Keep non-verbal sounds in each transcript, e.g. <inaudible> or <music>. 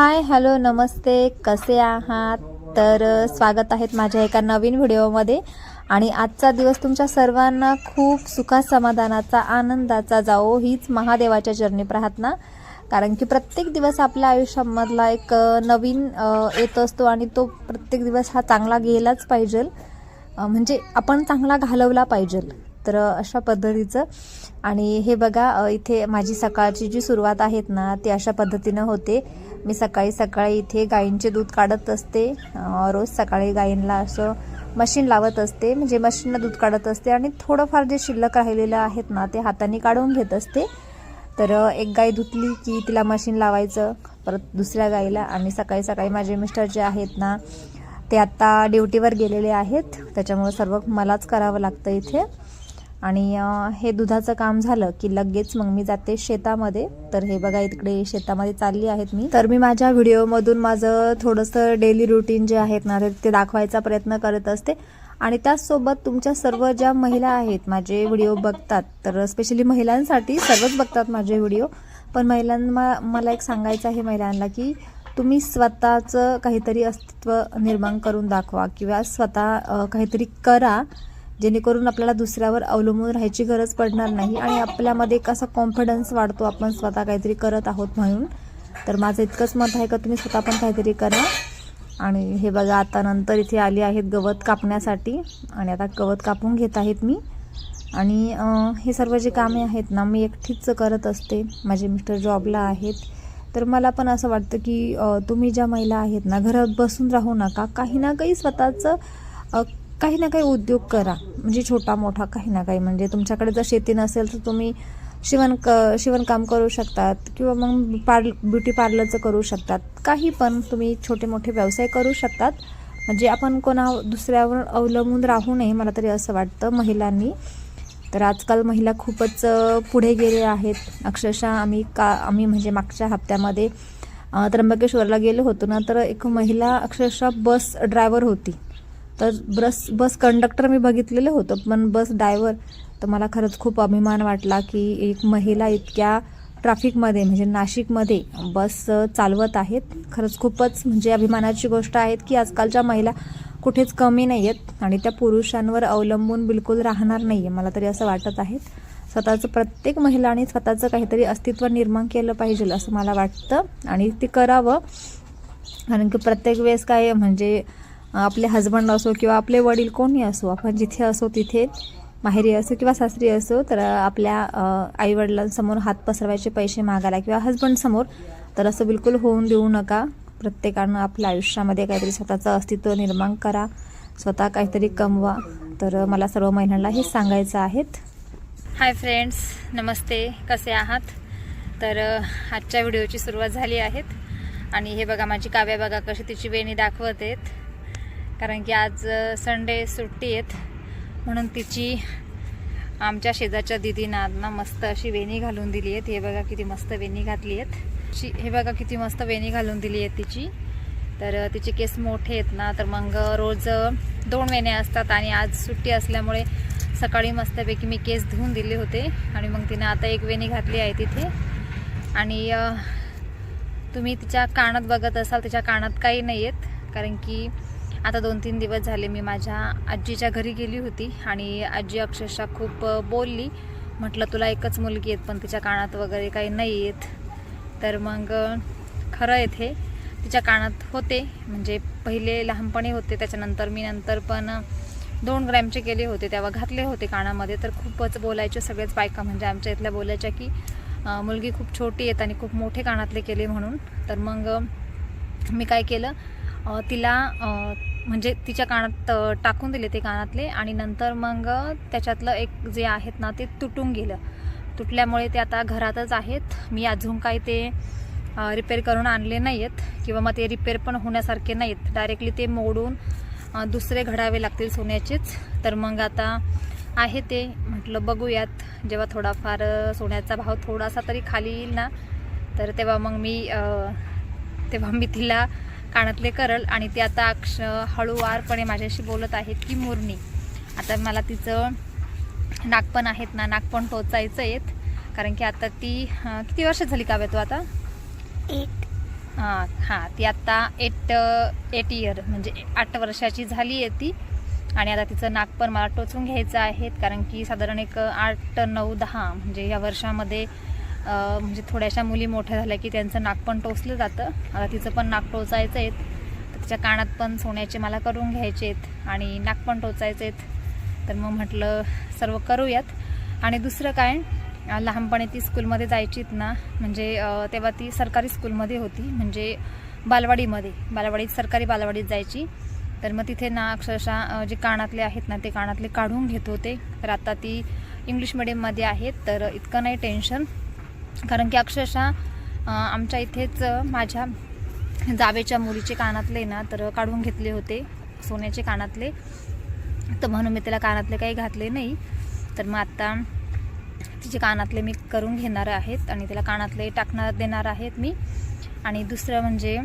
Hi hello नमस्ते. कसे आहात? तर स्वागत आहेत माझ्या एका नवीन व्हिडिओमध्ये. आणि आजचा दिवस तुमच्या सर्वांना खूप सुखा समाधानाचा आनंदाचा जाओ हीच महादेवाच्या चरणी प्रार्थना. कारण की प्रत्येक दिवस आपल्या आयुष्यामधला एक नवीन येत असतो आणि तो प्रत्येक दिवस हा चांगला गेलाच पाहिजे म्हणजे आपण चांगला घालवला पाहिजे तर अशा पद्धतीचं. आणि हे बघा इथे माझी सकाळची जी सुरुवात आहेत ना ती अशा पद्धतीनं होते. मी सकाळी सकाळी इथे गायींचे दूध काढत असते. रोज सकाळी गायींना असं मशीन लावत असते. म्हणजे मशीननं दूध काढत असते आणि थोडंफार जे शिल्लक राहिलेलं आहेत ना ते हाताने काढून घेत असते. तर एक गाय धुतली की तिला मशीन लावायचं परत दुसऱ्या गाईला आणि सकाळी सकाळी माझे मिस्टर जे आहेत ना ते आत्ता ड्युटीवर गेलेले आहेत. त्याच्यामुळे सर्व मलाच करावं लागतं इथे. आणि हे दुधाचं काम झालं की लगेच मग मी जाते शेतामध्ये. तर हे बघा इकडे शेतामध्ये चालली आहेत मी. तर मी माझ्या व्हिडिओमधून माझं थोडंसं डेली रुटीन जे आहेत ना ते- दाखवायचा प्रयत्न करत असते. आणि त्याचसोबत तुमच्या सर्व ज्या महिला आहेत माझे व्हिडिओ बघतात तर स्पेशली महिलांसाठी सर्वच बघतात माझे व्हिडिओ. पण महिलांना मला एक सांगायचं आहे महिलांना की तुम्ही स्वतःचं काहीतरी अस्तित्व निर्माण करून दाखवा किंवा स्वतः काहीतरी करा. जेणेकरून आपल्याला दुसऱ्यावर अवलंबून राहायची गरज पडणार नाही आणि आपल्यामध्ये एक असा कॉन्फिडन्स वाढतो आपण स्वतः काहीतरी करत आहोत म्हणून. तर माझं इतकंच मत आहे का तुम्ही स्वतः पण काहीतरी करा. आणि हे बघा आता नंतर इथे आली आहेत गवत कापण्यासाठी. आणि आता गवत कापून घेत आहेत मी. आणि हे सर्व जे कामे आहेत ना मी एकटीच करत असते. माझे मिस्टर जॉबला आहेत. तर मला पण असं वाटतं की तुम्ही ज्या महिला आहेत ना घरात बसून राहू नका. काही ना काही स्वतःचं काही ना काही उद्योग करा. म्हणजे छोटा मोठा काही ना काही. म्हणजे तुमच्याकडे जर शेती नसेल तर तुम्ही शिवण क शिवणकाम करू शकतात किंवा मग पार्ल ब्युटी पार्लरचं करू शकतात. काही पण तुम्ही छोटे मोठे व्यवसाय करू शकतात. म्हणजे आपण कोणा दुसऱ्यावर अवलंबून राहू नये मला तरी असं वाटतं महिलांनी. तर आजकाल महिला खूपच पुढे गेले आहेत. अक्षरशः आम्ही का आम्ही म्हणजे मागच्या हप्त्यामध्ये त्र्यंबकेश्वरला गेलो होतो ना तर एक महिला अक्षरशः बस ड्रायव्हर होती. तर बस बस कंडक्टर मी बघितलेलं होतं पण बस डायव्हर तर मला खरंच खूप अभिमान वाटला की एक महिला इतक्या ट्रॅफिकमध्ये म्हणजे नाशिकमध्ये बस चालवत आहेत. खरंच खूपच म्हणजे अभिमानाची गोष्ट आहेत की आजकालच्या महिला कुठेच कमी नाही आहेत आणि त्या पुरुषांवर अवलंबून बिलकुल राहणार नाही आहे मला तरी असं वाटत आहे. स्वतःचं प्रत्येक महिलाने स्वतःचं काहीतरी अस्तित्व निर्माण केलं पाहिजे असं मला वाटतं. आणि ते करावं. कारण की प्रत्येक वेळेस काय म्हणजे आपले हजबंड असो किंवा आपले वडील कोणी असो आपण जिथे असो तिथे माहेरी असो किंवा सासरी असो तर आपल्या आईवडिलांसमोर हात पसरवायचे पैसे मागायला किंवा हजबंडसमोर तर असं बिलकुल होऊन देऊ नका. प्रत्येकानं आपल्या आयुष्यामध्ये काहीतरी स्वतःचं अस्तित्व निर्माण करा स्वतः काहीतरी कमवा. तर मला सर्व महिलांना हे सांगायचं आहेत. हाय फ्रेंड्स नमस्ते. कसे आहात? तर आजच्या व्हिडिओची सुरुवात झाली आहेत आणि हे बघा माझी काव्या बघा कशी तिची वेणी दाखवत आहेत. कारण की आज संडे सुट्टी आहेत. म्हणून तिची आमच्या शेजारच्या दिदीनं आज ना मस्त अशी वेणी घालून दिली आहेत. हे बघा किती मस्त वेणी घातली आहेत. हे बघा किती मस्त वेणी घालून दिली आहेत तिची. तर तिचे केस मोठे आहेत ना तर मग रोज दोन वेण्या असतात आणि आज सुट्टी असल्यामुळे सकाळी मस्तपैकी मी केस धुवून दिले होते. आणि मग तिने आता एक वेणी घातली आहे तिथे. आणि तुम्ही तिच्या कानात बघत असाल तिच्या कानात काही नाही आहेत. कारण की आता दोन तीन दिवस झाले मी माझ्या आजीच्या घरी गेली होती आणि आजी अक्षरशः खूप बोलली. म्हटलं तुला एकच मुलगी आहेत पण तिच्या कानात वगैरे काही नाही आहेत तर मग खरं येथे तिच्या कानात होते. म्हणजे पहिले लहानपणी होते. त्याच्यानंतर मी नंतर पण दोन ग्रॅमचे केले होते. तेव्हा घातले होते कानामध्ये. तर खूपच बोलायचे सगळेच बायका. म्हणजे आमच्या इथल्या बोलायच्या की मुलगी खूप छोटी आहेत आणि खूप मोठे कानातले केले म्हणून. तर मग मी काय केलं? तिला म्हणजे तिच्या कानात टाकून दिले ते कानातले आणि नंतर मग त्याच्यातलं एक जे आहेत ना ते तुटून गेलं. तुटल्यामुळे ते आता घरातच आहेत. मी अजून काही ते रिपेअर करून आणले नाही आहेत किंवा मग ते रिपेअर पण होण्यासारखे नाहीत डायरेक्टली ते मोडून दुसरे घडावे लागतील सोन्याचेच. तर मग आता आहे ते. म्हटलं बघूयात. जेव्हा थोडाफार सोन्याचा भाव थोडासा तरी खाली येईल ना तर तेव्हा मग मी तेव्हा मी तिला कानातले करल आणि ती आता अक्ष हळूवारपणे माझ्याशी बोलत आहेत की मुरणी आता मला तिचं नाक पण आहेत ना नाक पण टोचायचं आहेत. कारण की आता ती किती वर्ष झाली काव्या तू आता? एक हां हां ती आत्ता एट एट इयर म्हणजे आठ वर्षाची झाली आहे ती. आणि आता तिचं नाक पण मला टोचून घ्यायचं आहे कारण की साधारण एक आठ नऊ दहा म्हणजे या वर्षामध्ये म्हणजे थोड्याशा मुली मोठ्या झाल्या की त्यांचं नाक पण टोचलं जातं. आता तिचं पण नाक टोचायचं आहेत तर तिच्या कानात पण सोन्याचे मला करून घ्यायचे आहेत आणि नाक पण टोचायचे आहेत तर मग म्हटलं सर्व करूयात. आणि दुसरं काय? लहानपणी ती स्कूलमध्ये जायचीत ना. म्हणजे तेव्हा ती सरकारी स्कूलमध्ये होती. म्हणजे बालवाडीमध्ये. बालवाडीत सरकारी बालवाडीत जायची. तर मग तिथे ना अक्षरशः जे कानातले आहेत ना ते कानातले काढून घेत होते. तर आता ती इंग्लिश मिडियममध्ये आहेत तर इतकं नाही टेन्शन कारण की अक्षरशः आमच्या इथेच माझ्या जावेच्या मुलीचे कानातले ना तर काढून घेतले होते सोन्याचे कानातले. तर म्हणून मी त्याला कानातले काही घातले नाही. तर मग आत्ता तिचे कानातले मी करून घेणार आहेत आणि तिला कानातले टाकणार देणार आहेत मी. आणि दुसरं म्हणजे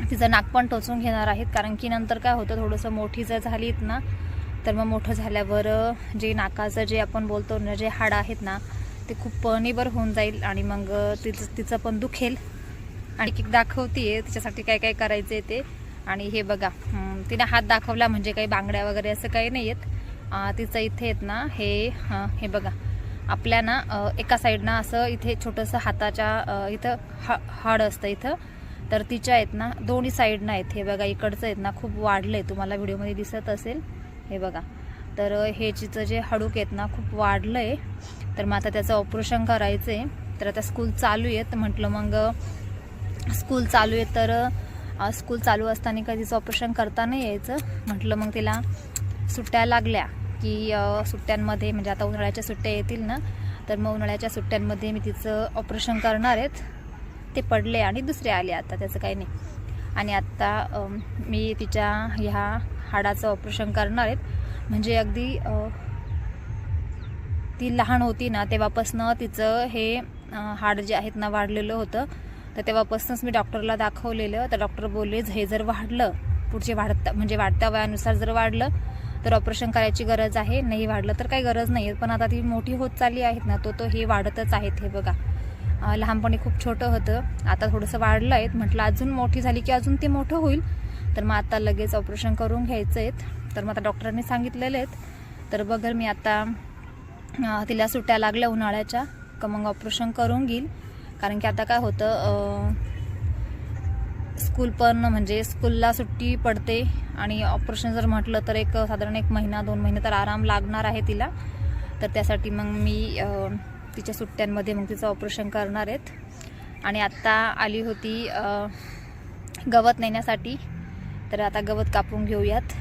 तिचं नाक पण टोचून घेणार आहेत. कारण की नंतर काय होतं थोडंसं मोठी जर झालीत ना तर मग मोठं झाल्यावर जे नाकाचं जे आपण बोलतो ना जे हाडं आहेत ना ते खूप निबर होऊन जाईल आणि मग तिचं तिचं पण दुखेल. आणि एक दाखवतीये तिच्यासाठी काय काय करायचं आहे ते. आणि हे बघा तिने हात दाखवला म्हणजे काही बांगड्या वगैरे असं काही नाही आहेत तिचं इथे आहेत ना हे हे बघा. आपल्या ना एका साईडनं असं इथे छोटंसं हाताच्या इथं हा हाड असतं इथं. तर तिच्या आहेत ना दोन्ही साईडनं आहेत. हे बघा इकडचं आहेत ना खूप वाढलं आहे तुम्हाला व्हिडिओमध्ये दिसत असेल. हे बघा. तर हे तिचं जे हडूक आहेत ना खूप वाढलं आहे तर मग आता त्याचं ऑपरेशन करायचं आहे तर आता स्कूल चालू आहेत. म्हटलं मग स्कूल चालू आहे तर स्कूल चालू असताना कधीच तिचं ऑपरेशन करता नाही यायचं. म्हटलं मग तिला सुट्ट्या लागल्या की सुट्ट्यांमध्ये म्हणजे आता उन्हाळ्याच्या सुट्ट्या येतील ना तर मग उन्हाळ्याच्या सुट्ट्यांमध्ये मी तिचं ऑपरेशन करणार आहेत. ते पडले आणि दुसरे आले आता त्याचं काही नाही. आणि आत्ता मी तिच्या ह्या हाडाचं ऑपरेशन करणार आहेत. म्हणजे अगदी ती लहान होती ना तेव्हापासनं तिचं हे हाड जे आहेत ना वाढलेलं होतं. तर तेव्हापासूनच मी डॉक्टरला दाखवलेलं. तर डॉक्टर बोलले हे जर वाढलं पुढचे वाढता म्हणजे वाढत्या वयानुसार जर वाढलं तर ऑपरेशन करायची गरज आहे. नाही वाढलं तर काही गरज नाही पण आता ती मोठी होत चालली आहेत ना तो तो हे वाढतच आहेत हे बघा. लहानपणी खूप छोटं होतं. आता थोडंसं वाढलं आहे म्हटलं अजून मोठी झाली की अजून ते मोठं होईल. तर मग आता लगेच ऑपरेशन करून घ्यायचं आहेत तर मग आता डॉक्टरांनी सांगितलेले आहेत. तर बघर मी आता तिला सुट्ट्या लागल्या उन्हाळ्याच्या का मग ऑपरेशन करून घेईल. कारण की आता काय होतं स्कूल पण म्हणजे स्कूलला सुट्टी पडते आणि ऑपरेशन जर म्हटलं तर एक साधारण एक महिना दोन महिने तर आराम लागणार आहे तिला. तर त्यासाठी मग मी तिच्या सुट्ट्यांमध्ये मग तिचं ऑपरेशन करणार आहेत. आणि आत्ता आली होती गवत नेण्यासाठी. तर आता गवत कापून घेऊयात.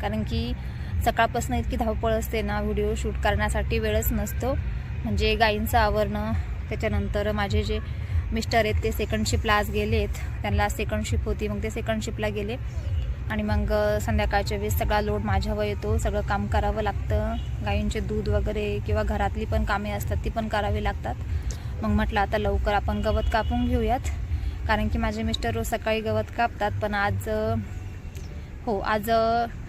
कारण की सकाळपासून इतकी धावपळ असते ना व्हिडिओ शूट करण्यासाठी वेळच नसतो. म्हणजे गाईंचं आवरणं त्याच्यानंतर माझे जे मिस्टर आहेत ते सेकंड शिपला आज गेले आहेत त्यांना सेकंड शिप होती मग ते सेकंड शिपला गेले. आणि मग संध्याकाळच्या वेळेस सगळा लोड माझ्यावर येतो. सगळं काम करावं लागतं. गाईंचे दूध वगैरे किंवा घरातली पण कामे असतात ती पण करावी लागतात. मग म्हटलं आता लवकर आपण गवत कापून घेऊयात. कारण की माझे मिस्टर रोज सकाळी गवत कापतात पण आज हो आज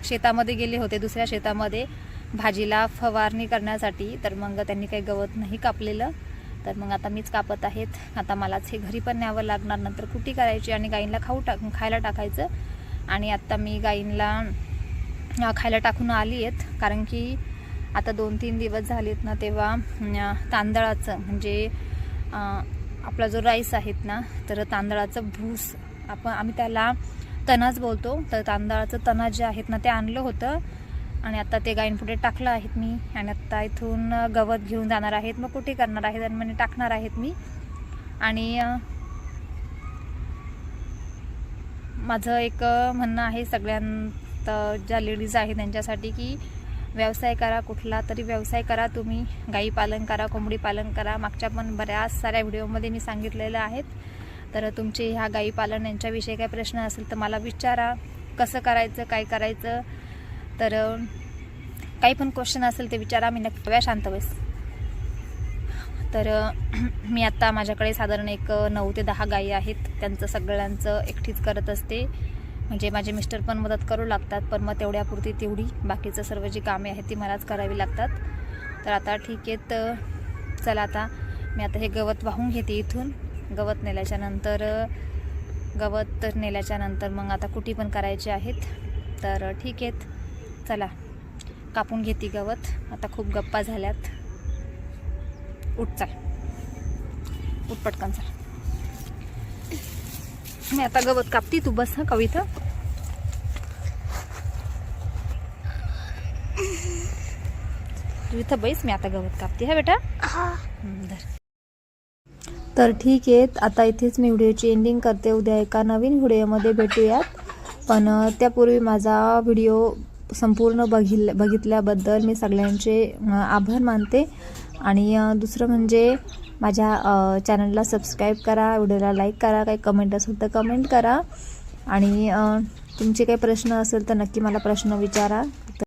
शेतामध्ये गेले होते दुसऱ्या शेतामध्ये. भाजीला फवारणी करण्यासाठी तर मग त्यांनी काही गवत नाही कापलेलं. तर मग आता मीच कापत आहेत. आता मलाच हे घरी पण न्यावं लागणार. नंतर कुटी करायची आणि गाईंना खाऊ टाक खायला टाकायचं. आणि आत्ता मी गाईंना खायला टाकून आली आहेत. कारण की आता दोन तीन दिवस झालेत ना तेव्हा तांदळाचं म्हणजे आपला जो राईस आहेत ना तर तांदळाचं भूस आपण आम्ही त्याला तणाच बोलतो. तर तांदळाचं तणा जे आहेत ना ते आणलं होतं. आणि आता ते गायींपुढे टाकलं आहेत मी. आणि आता इथून गवत घेऊन जाणार आहेत. मग कुठे करणार आहेत आणि म्हणजे टाकणार आहेत मी. आणि माझं एक म्हणणं आहे सगळ्यांत ज्या लेडीज आहेत त्यांच्यासाठी की व्यवसाय करा कुठला तरी व्यवसाय करा तुम्ही. गाई पालन करा कोंबडी पालन करा. मागच्या पण बऱ्याच साऱ्या व्हिडिओमध्ये मी सांगितलेलं आहेत. तर तुमचे ह्या गाई पालन यांच्याविषयी काही प्रश्न असेल तर मला विचारा. कसं करायचं काय करायचं? तर काही पण क्वेश्चन असेल ते विचारा. मी नक्की व्या शांत बस. तर <clears throat> मी आत्ता माझ्याकडे साधारण एक नऊ ते दहा गायी आहेत. त्यांचं सगळ्यांचं एकटीच करत असते. म्हणजे माझे मिस्टर पण मदत करू लागतात पण मग तेवढ्यापुरती तेवढी बाकीचं सर्व जी कामे आहेत ती मलाच करावी लागतात. तर आता ठीक आहे तर चला आता मी आता हे गवत वाहून घेते इथून. गवत नेल्याच्या नंतर अ, गवत तर नेल्याच्या नंतर मग आता कुटी पण करायचे आहेत. तर ठीक आहेत. चला कापून घेते गवत. आता खूप गप्पा झाल्यात. उठ चाल. उठ पटकन चाल. मी आता गवत कापते तू बस हा कविता. तू इथं बैस मी आता गवत कापते हा बेटा? धर. तर ठीक आहे आता इथेच मी व्हिडिओची एंडिंग करते. उद्या एका नवीन व्हिडिओमध्ये भेटूयात. पण त्यापूर्वी माझा व्हिडिओ संपूर्ण बघिल बघितल्याबद्दल मी सगळ्यांचे आभार मानते. आणि दुसरं म्हणजे माझ्या चॅनलला सबस्क्राईब करा व्हिडिओला लाईक करा काही कमेंट असेल तर कमेंट करा. आणि तुमचे काही प्रश्न असेल तर नक्की मला प्रश्न विचारा.